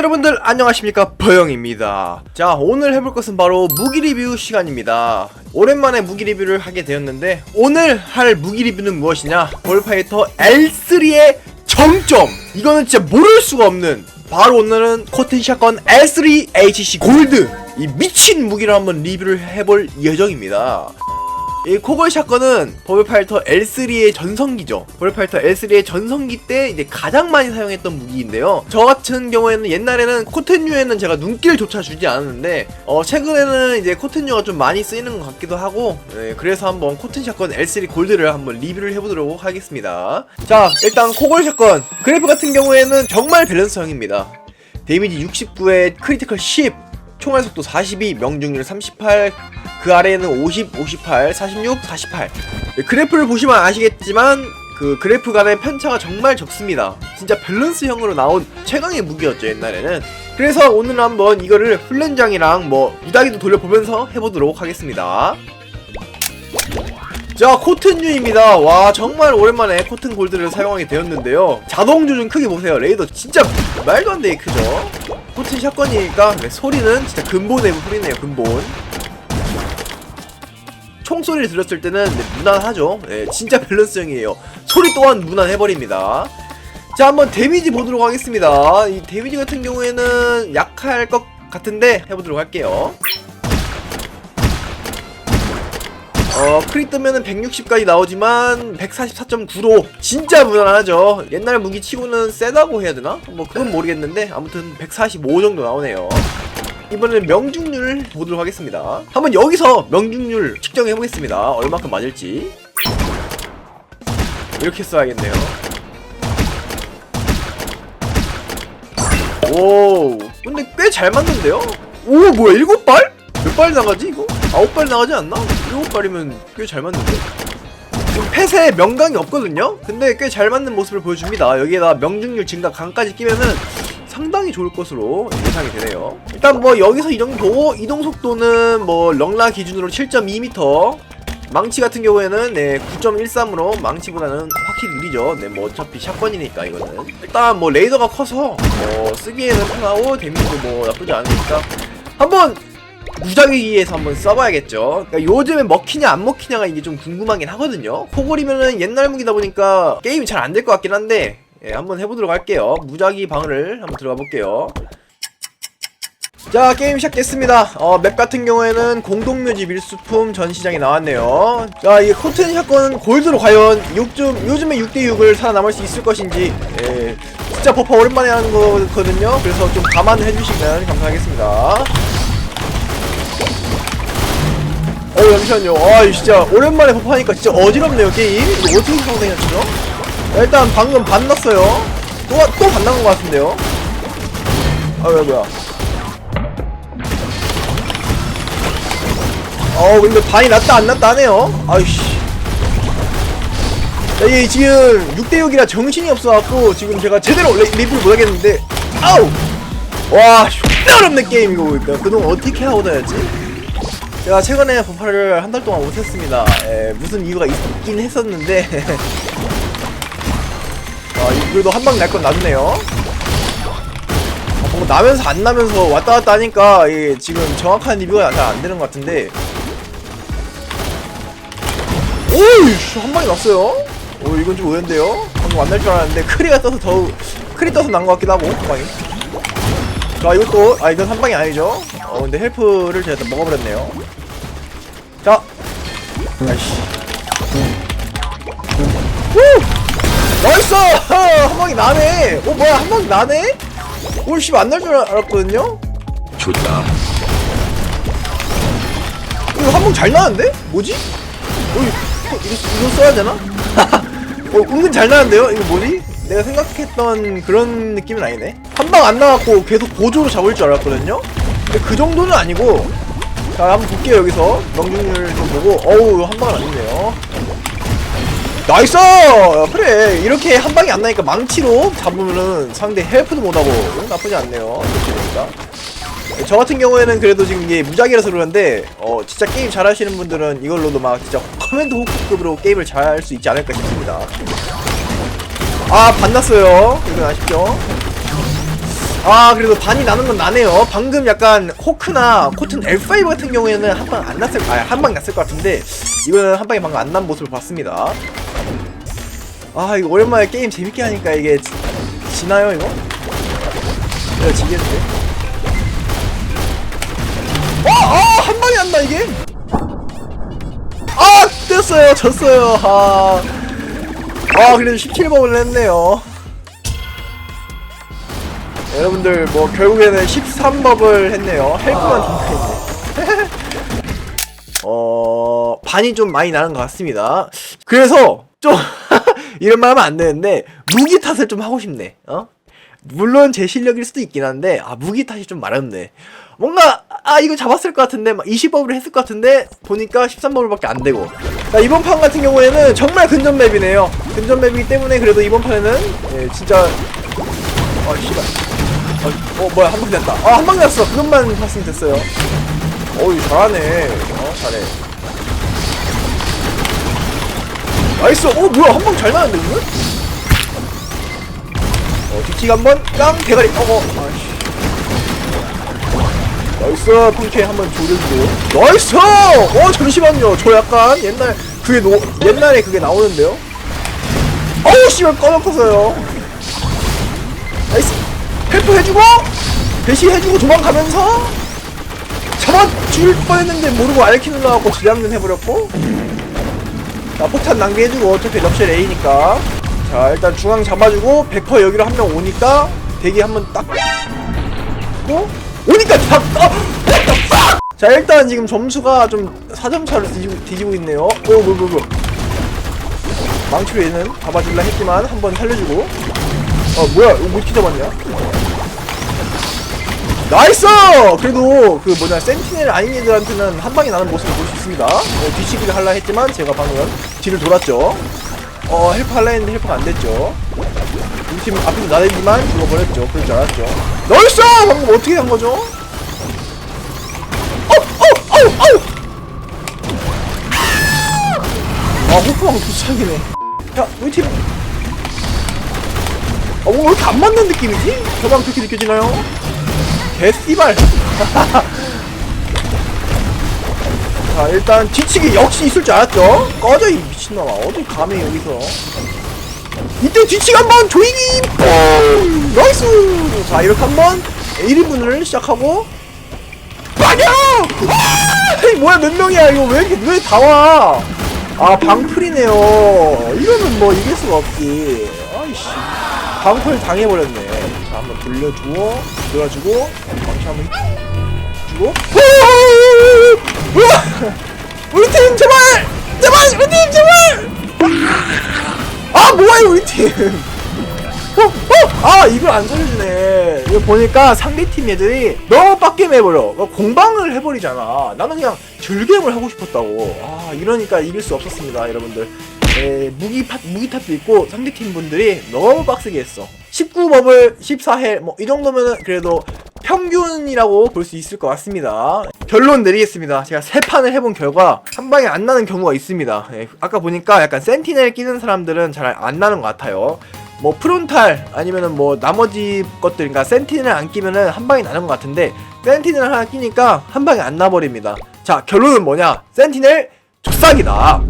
여러분들 안녕하십니까? 버영입니다. 자 오늘 해볼 것은 바로 무기 리뷰 시간입니다. 오랜만에 무기 리뷰를 하게 되었는데 오늘 할 무기 리뷰는 무엇이냐? 볼파이터 L3의 정점! 이거는 진짜 모를 수가 없는 바로 오늘은 코튼 샷건 L3HC 골드 이 미친 무기를 한번 리뷰를 해볼 예정입니다 이 코골 샷건은 버블파이터 L3의 전성기죠. 버블파이터 L3의 전성기 때 이제 가장 많이 사용했던 무기인데요. 저 같은 경우에는 옛날에는 코텐류에는 제가 눈길조차 주지 않았는데 어 최근에는 이제 코텐류가 좀 많이 쓰이는 것 같기도 하고 예, 그래서 한번 코튼 샷건 L3 골드를 한번 리뷰를 해보도록 하겠습니다. 자 일단 코골 샷건 그래프 같은 경우에는 정말 밸런스형입니다. 데미지 69에 크리티컬 10 총알 속도 42, 명중률 38, 그 아래에는 50, 58, 46, 48. 네, 그래프를 보시면 아시겠지만 그 그래프 간의 편차가 정말 적습니다. 진짜 밸런스형으로 나온 최강의 무기였죠 옛날에는. 그래서 오늘은 한번 이거를 훈련장이랑 뭐 무다기도 돌려보면서 해보도록 하겠습니다. 자 코튼유입니다 와 정말 오랜만에 코튼 골드를 사용하게 되었는데요 자동 조준 크기 보세요 레이더 진짜 말도 안 되게 크죠 코튼 샷건이니까 네, 소리는 진짜 근본 내부 소리네요 근본 총소리를 들었을 때는 네, 무난하죠 네, 진짜 밸런스형이에요 소리 또한 무난해버립니다 자 한번 데미지 보도록 하겠습니다 이 데미지 같은 경우에는 약할 것 같은데 해보도록 할게요 어, 크리 뜨면은 160까지 나오지만 144.9로 진짜 무난하죠. 옛날 무기 치고는 세다고 해야 되나? 뭐 그건 모르겠는데 아무튼 145 정도 나오네요. 이번에는 명중률 보도록 하겠습니다. 한번 여기서 명중률 측정해 보겠습니다. 얼마큼 맞을지. 이렇게 써야겠네요. 오, 근데 꽤 잘 맞는데요? 오, 뭐야, 일곱 발? 몇 발 나가지, 이거? 아홉 발 나가지 않나? 일곱 발이면 꽤 잘 맞는데? 지금 펫에 명강이 없거든요? 근데 꽤 잘 맞는 모습을 보여줍니다. 여기에다 명중률 증가 강까지 끼면은 상당히 좋을 것으로 예상이 되네요. 일단 뭐 여기서 이 정도, 이동 속도는 뭐 렁라 기준으로 7.2m, 망치 같은 경우에는 네 9.13으로 망치보다는 확실히 느리죠. 네 뭐 어차피 샷건이니까 이거는 일단 뭐 레이더가 커서 뭐 쓰기에는 편하고 데미지도 뭐 나쁘지 않으니까 한번 무작위기에서 한번 써봐야겠죠. 그러니까 요즘에 먹히냐 안 먹히냐가 이게 좀 궁금하긴 하거든요. 코골이면은 옛날 무기다 보니까 게임이 잘 안 될 것 같긴 한데 예, 한번 해보도록 할게요. 무작위 방을 한번 들어가 볼게요. 자 게임 시작됐습니다 어, 맵 같은 경우에는 공동묘지 밀수품 전시장이 나왔네요 자 이게 코튼 샷건 골드로 과연 요즘, 요즘에 6대6을 살아남을 수 있을 것인지 예, 진짜 버퍼 오랜만에 하는 거거든요 그래서 좀 감안해 주시면 감사하겠습니다 어 잠시만요 아 진짜 오랜만에 버퍼 하니까 진짜 어지럽네요 게임 이거 어떻게 하시죠? 일단 방금 반 났어요. 또, 또반 나간 것 같은데요? 아 뭐야 어 근데 반이 났다 안 났다 하네요? 아이씨. 야, 이게 지금 6대6이라 정신이 없어갖고 지금 제가 제대로 레, 리뷰를 못하겠는데. 아우! 와 존나 어렵네 게임 이거 보니까. 그동안 어떻게 하고 다녔지? 제가 최근에 버파를 한 달 동안 못했습니다. 에, 무슨 이유가 있긴 했었는데 그래도 한 방 날건 낫네요. 아, 뭔가 나면서 안 나면서 왔다 갔다 하니까 이게 지금 정확한 리뷰가 잘 안 되는 것 같은데. 오이씨 한 방이 났어요. 오 이건 좀 의외인데요. 방금 안 날 줄 알았는데 크리가 떠서 더욱 크리 떠서 난 것 같기도 하고 한 방이. 자 이것도 아 이건 한 방이 아니죠. 어 근데 헬프를 제가 다 먹어버렸네요. 자. 아이씨 한 방이 나네 어 뭐야 한 방이 나네 오이씨 안날줄 알았거든요 좋다. 이거 한 방 잘 나는데? 뭐지? 어, 이거, 이거, 이거 써야 되나? 어, 은근 잘 나는데요? 이거 뭐지? 내가 생각했던 그런 느낌은 아니네. 한 방 안 나왔고 계속 보조로 잡을 줄 알았거든요? 근데 그 정도는 아니고. 자, 한번 볼게요, 여기서. 명중률 좀 보고. 어우, 한 방은 아니네요. 나이스! 그래, 이렇게 한 방이 안 나니까 망치로 잡으면은 상대 헬프도 못하고. 나쁘지 않네요. 이렇게 되니까. 저 같은 경우에는 그래도 지금 이게 무작위라서 그러는데 어 진짜 게임 잘하시는 분들은 이걸로도 막 진짜 커맨드 호크급으로 게임을 잘 할 수 있지 않을까 싶습니다 아 반났어요 이건 아쉽죠 아 그래도 반이 나는 건 나네요 방금 약간 호크나 코튼 L5 같은 경우에는 한 방 안 났을 아한 방 났을 것 같은데 이거는 한 방에 방금 안 난 모습을 봤습니다 아 이거 오랜만에 게임 재밌게 하니까 이게 지, 지나요 이거? 이거 지겠는데 어! 아! 한 방에 안나 이게? 아! 뗐어요 졌어요 아, 아 그래도 17번을 했네요 여러분들 뭐 결국에는 13법을 했네요. 헬프만 딩크했네. 어 반이 좀 많이 나는 것 같습니다. 그래서 좀 이런 말 하면 안 되는데 무기 탓을 좀 하고 싶네. 어? 물론 제 실력일 수도 있긴 한데 아 무기 탓이 좀 마렵네. 뭔가 아 이거 잡았을 것 같은데 막 20법을 했을 것 같은데 보니까 13법을밖에 안 되고. 자, 이번 판 같은 경우에는 정말 근접 맵이네요. 근접 맵이기 때문에 그래도 이번 판에는 예, 진짜 아 씨발. 어, 어 뭐야 한 방 났다 아한 방 났어 그것만 봤으면 됐어요 어우 잘하네 어 잘해 나이스. 어 뭐야. 한 방 잘 나는데 오늘? 어 뒤치기 한번. 깡 대가리. 어어. 아이씨. 나이스. 펑케 한번 조려주고 나이스! 어 잠시만요. 저 약간 옛날 그게 노, 옛날에 그게 나오는데요? 어우 씨발 꺼놓고서요. 나이스. 헬프 해주고 대시 해주고 도망가면서 잡아줄 뻔했는데 모르고 알키 눌러갖고 지장면 해버렸고 자 폭탄 낭비해주고 어차피 럽쉘 A니까 자 일단 중앙 잡아주고 100% 여기로 한 명 오니까 대기 한번 딱고 오니까 딱 어! 자 일단 지금 점수가 좀 4점 차로 뒤지고, 뒤지고 있네요 오뭐뭐 뭐, 뭐. 망치로 얘는 잡아줄라 했지만 한번 살려주고 어 뭐야 이거 뭐 이렇게 잡았냐 나이스! 그래도 그 뭐냐 센티넬 아닌 애들한테는 한 방에 나는 모습을 볼 수 있습니다 어, 뒤치기를 하려 했지만 제가 방금 뒤를 돌았죠 어 헬프 할라 했는데 헬프가 안 됐죠 우리 팀 앞에서 나대기만 죽어버렸죠 그럴 줄 알았죠 나이스! 방금 어떻게 한 거죠? 어! 어! 어! 어! 아 호프방 도착이네 야 우리 팀 어, 뭐, 왜 이렇게 안 맞는 느낌이지? 저방 그렇게 느껴지나요? 개씨발! 자, 일단 뒤치기 역시 있을 줄 알았죠? 꺼져, 이 미친놈아. 어디 감히 여기서. 이때 뒤치기 한 번, 조이기! 뽕! 나이스! 자, 이렇게 한 번, 1인분을 시작하고, 빠냐! 아! 이 뭐야, 몇 명이야, 이거 왜, 이렇게- 왜다 와? 아, 방풀이네요. 이거는 뭐 이길 수가 없지. 아이씨. 방풀 당해버렸네. 자, 한번 돌려주고, 돌려주고, 방치 한번 주고. 우리 팀 제발! 제발! 우리 팀 제발! 아, 뭐야, 우리 팀! 어, 어! 아, 이걸 안 살려주네. 이거 보니까 상대팀 애들이 너무 빡겜 해버려. 어, 공방을 해버리잖아. 나는 그냥 즐겜을 하고 싶었다고. 아, 이러니까 이길 수 없었습니다, 여러분들. 에, 무기 파, 무기 탑도 있고 상대팀 분들이 너무 빡세게 했어. 19법을 14회 뭐이 정도면은 그래도 평균이라고 볼 수 있을 것 같습니다. 결론 내리겠습니다. 제가 세 판을 해본 결과 한 방에 안 나는 경우가 있습니다. 예, 아까 보니까 약간 센티넬 끼는 사람들은 잘 안 나는 것 같아요. 뭐 프론탈 아니면은 뭐 나머지 것들 그러니까 센티넬 안 끼면은 한 방에 나는 것 같은데 센티넬 하나 끼니까 한 방에 안 나버립니다. 자 결론은 뭐냐? 센티넬 조싹이다.